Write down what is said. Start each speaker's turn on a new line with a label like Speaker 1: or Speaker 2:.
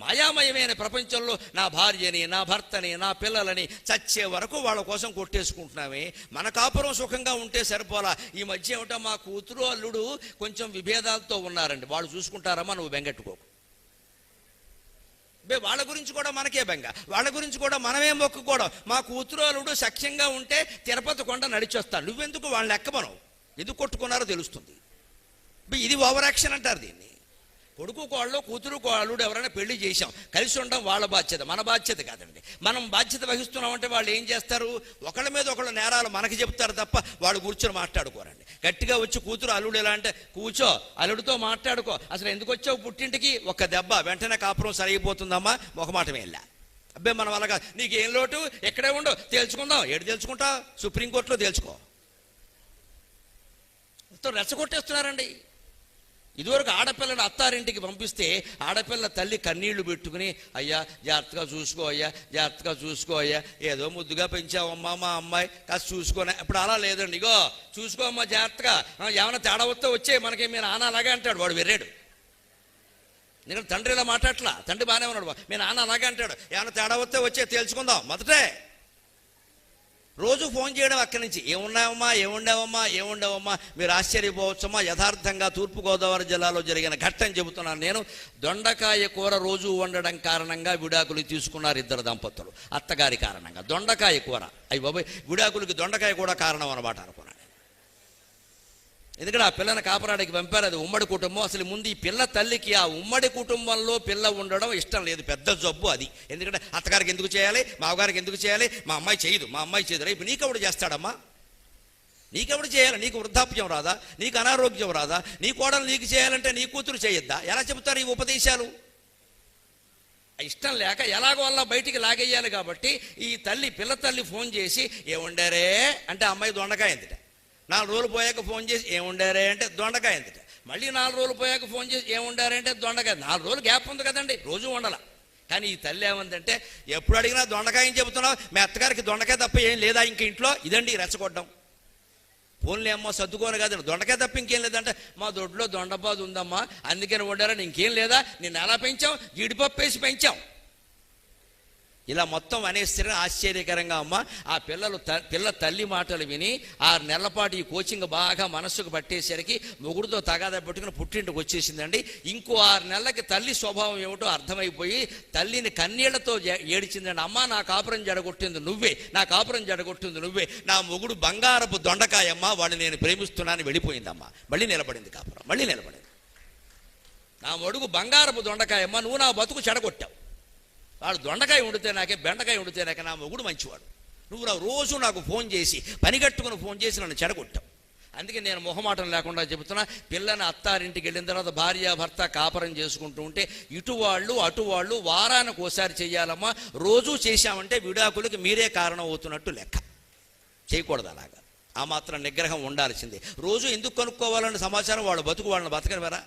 Speaker 1: మాయామయమైన ప్రపంచంలో నా భార్యని నా భర్తని నా పిల్లలని చచ్చే వరకు వాళ్ళ కోసం కొట్టేసుకుంటున్నామే. మన కాపురం సుఖంగా ఉంటే సరిపోలా. ఈ మధ్య ఏమిటో మా కూతురు అల్లుడు కొంచెం విభేదాలతో ఉన్నారండి. వాళ్ళు చూసుకుంటారమ్మా నువ్వు బెంగెట్టుకోకు. బే వాళ్ళ గురించి కూడా మనకే బెంగ. వాళ్ళ గురించి కూడా మనమే మొక్కుకోవడం మా కూతురు అల్లుడు సఖ్యంగా ఉంటే తిరుపతి కొండ నడిచొస్తాను నువ్వెందుకు వాళ్ళని ఎక్కమనవు ఎందుకు కొట్టుకున్నారో తెలుస్తుంది. ఇది ఓవర్ యాక్షన్ అంటారు దీన్ని. కొడుకు కోళ్ళు కూతురు కోళ్ళుడు ఎవరైనా పెళ్ళి చేశాం. కలిసి ఉండడం వాళ్ళ బాధ్యత మన బాధ్యత కాదండి. మనం బాధ్యత వహిస్తున్నామంటే వాళ్ళు ఏం చేస్తారు? ఒకళ్ళ మీద ఒకళ్ళ నేరాలు మనకి చెప్తారు తప్ప వాళ్ళు కూర్చొని మాట్లాడుకోరండి. గట్టిగా వచ్చి కూతురు అల్లుడు ఎలా అంటే కూర్చో అల్లుడితో మాట్లాడుకో. అసలు ఎందుకు వచ్చావు పుట్టింటికి? ఒక దెబ్బ వెంటనే కాపురం సరిగిపోతుందమ్మా. మొహమాటమే వెళ్ళా అబ్బే మనం అలాగా నీకేం లోటు? ఎక్కడే ఉండవు తేల్చుకుందాం. ఏడు తేల్చుకుంటావు సుప్రీంకోర్టులో తేల్చుకో. మొత్తం రెచ్చగొట్టేస్తున్నారండి. ఇదివరకు ఆడపిల్లని అత్తారింటికి పంపిస్తే ఆడపిల్ల తల్లి కన్నీళ్ళు పెట్టుకుని అయ్యా జాగ్రత్తగా చూసుకో అయ్యా జాగ్రత్తగా చూసుకో అయ్యా ఏదో ముద్దుగా పెంచావమ్మా మా అమ్మాయి కాస్త చూసుకోనా ఇప్పుడు అలా లేదండి. ఇగో చూసుకో అమ్మా జాగ్రత్తగా. ఏమైనా తేడా వస్తే వచ్చే మనకి మీరు నాన్న అలాగే అంటాడు. వాడు వెర్రాడు. నేను తండ్రి ఇలా మాట్లాడట్లా. తండ్రి బాగానే ఉన్నాడు. మీ నాన్న అలాగే అంటాడు. ఏమైనా తేడా వస్తే వచ్చే తేల్చుకుందాం మొదటే. రోజు ఫోన్ చేయడం అక్కడి నుంచి. ఏమున్నావమ్మా? ఏముండవమ్మా? ఏముండవమ్మా? మీరు ఆశ్చర్యపోవచ్చమ్మా. యథార్థంగా తూర్పుగోదావరి జిల్లాలో జరిగిన ఘట్టం చెబుతున్నాను నేను. దొండకాయ కూర రోజు వండడం కారణంగా విడాకులు తీసుకున్నారు ఇద్దరు దంపతులు. అత్తగారి కారణంగా. దొండకాయ కూర. అయ్యి బాబాయ్ విడాకులకి దొండకాయ కూడా కారణం అనమాట అనుకున్నాను. ఎందుకంటే ఆ పిల్లని కాపరాడికి పంపారు అది ఉమ్మడి కుటుంబం. అసలు ముందు ఈ పిల్ల తల్లికి ఆ ఉమ్మడి కుటుంబంలో పిల్ల ఉండడం ఇష్టం లేదు. పెద్ద జబ్బు అది. ఎందుకంటే అత్తగారికి ఎందుకు చేయాలి? మావగారికి ఎందుకు చేయాలి? మా అమ్మాయి చేయదు. మా అమ్మాయి చేయదు. రేపు నీకెవడు చేస్తాడమ్మా? నీకెవడు చేయాలి? నీకు వృద్ధాప్యం రాదా? నీకు అనారోగ్యం రాదా? నీ కోడలు నీకు చేయాలంటే నీ కూతురు చేయొద్దా? ఎలా చెబుతారు ఈ ఉపదేశాలు? ఇష్టం లేక ఎలాగో వల్ల బయటికి లాగేయాలి కాబట్టి ఈ తల్లి పిల్ల తల్లి ఫోన్ చేసి ఏముండరే? అంటే అమ్మాయి దొండకాయ ఎందుట నాలుగు రోజులు పోయాక ఫోన్ చేసి ఏముండారే అంటే దొండకాయ ఎందుట మళ్ళీ నాలుగు రోజులు పోయాక ఫోన్ చేసి ఏముండారే అంటే దొండకాయ. నాలుగు రోజులు గ్యాప్ ఉంది కదండి రోజు ఉండాల కానీ ఈ తల్లి ఏమందంటే ఎప్పుడు అడిగినా దొండకాయ అని చెబుతున్నావు మీ అత్తగారికి దొండకాయ తప్ప ఏం లేదా ఇంక ఇంట్లో? ఇదండి రెచ్చగొట్టడం. ఫోన్లే అమ్మో సర్దుకోను కాదు దొండకాయ తప్ప ఇంకేం లేదంటే మా దొడ్లో దొండపాదు ఉందమ్మా అందుకని వండారని ఇంకేం లేదా? నేను ఎలా పెంచాం జీడిపప్పు వేసి పెంచాం ఇలా మొత్తం అనేస్తే ఆశ్చర్యకరంగా అమ్మ ఆ పిల్లలు త- పిల్ల తల్లి మాటలు విని ఆరు నెలల పాటు ఈ కోచింగ్ బాగా మనస్సుకు పట్టేసరికి మొగుడుతో తగాద పెట్టుకుని పుట్టింటికి వచ్చేసిందండి. ఇంకో ఆరు నెలలకి తల్లి స్వభావం ఏమిటో అర్థమైపోయి తల్లిని కన్నీళ్ళతో ఏడిచిందండి. అమ్మ నా కాపురం జడగొట్టింది నువ్వే నా కాపురం జడగొట్టింది నువ్వే. నా మొగుడు బంగారపు దొండకాయమ్మ వాళ్ళు నేను ప్రేమిస్తున్నాను వెళ్ళిపోయిందమ్మ. మళ్ళీ నిలబడింది కాపురం మళ్ళీ నిలబడింది. నా మొడుగు బంగారపు దొండకాయమ్మ నువ్వు నా బతుకు చెడగొట్టావు. వాడు దొండకాయ వండితే నాకే బెండకాయ వండితే నాకే నా మొగుడు మంచివాడు. నువ్వు నా రోజు నాకు ఫోన్ చేసి పని కట్టుకుని ఫోన్ చేసి నన్ను చెడగొట్టావు. అందుకే నేను మొహమాటం లేకుండా చెబుతున్నా పిల్లని అత్తారింటికి వెళ్ళిన తర్వాత భార్య భర్త కాపరం చేసుకుంటూ ఉంటే ఇటు వాళ్ళు అటు వాళ్ళు వారానికి ఒకసారి చేయాలమ్మా రోజూ చేశామంటే విడాకులకి మీరే కారణం అవుతున్నట్టు లెక్క. చేయకూడదు అలాగా. ఆ మాత్రం నిగ్రహం ఉండాల్సిందే. రోజు ఎందుకు కనుక్కోవాలన్న సమాచారం వాళ్ళు బతుకు వాళ్ళని బతకనివరా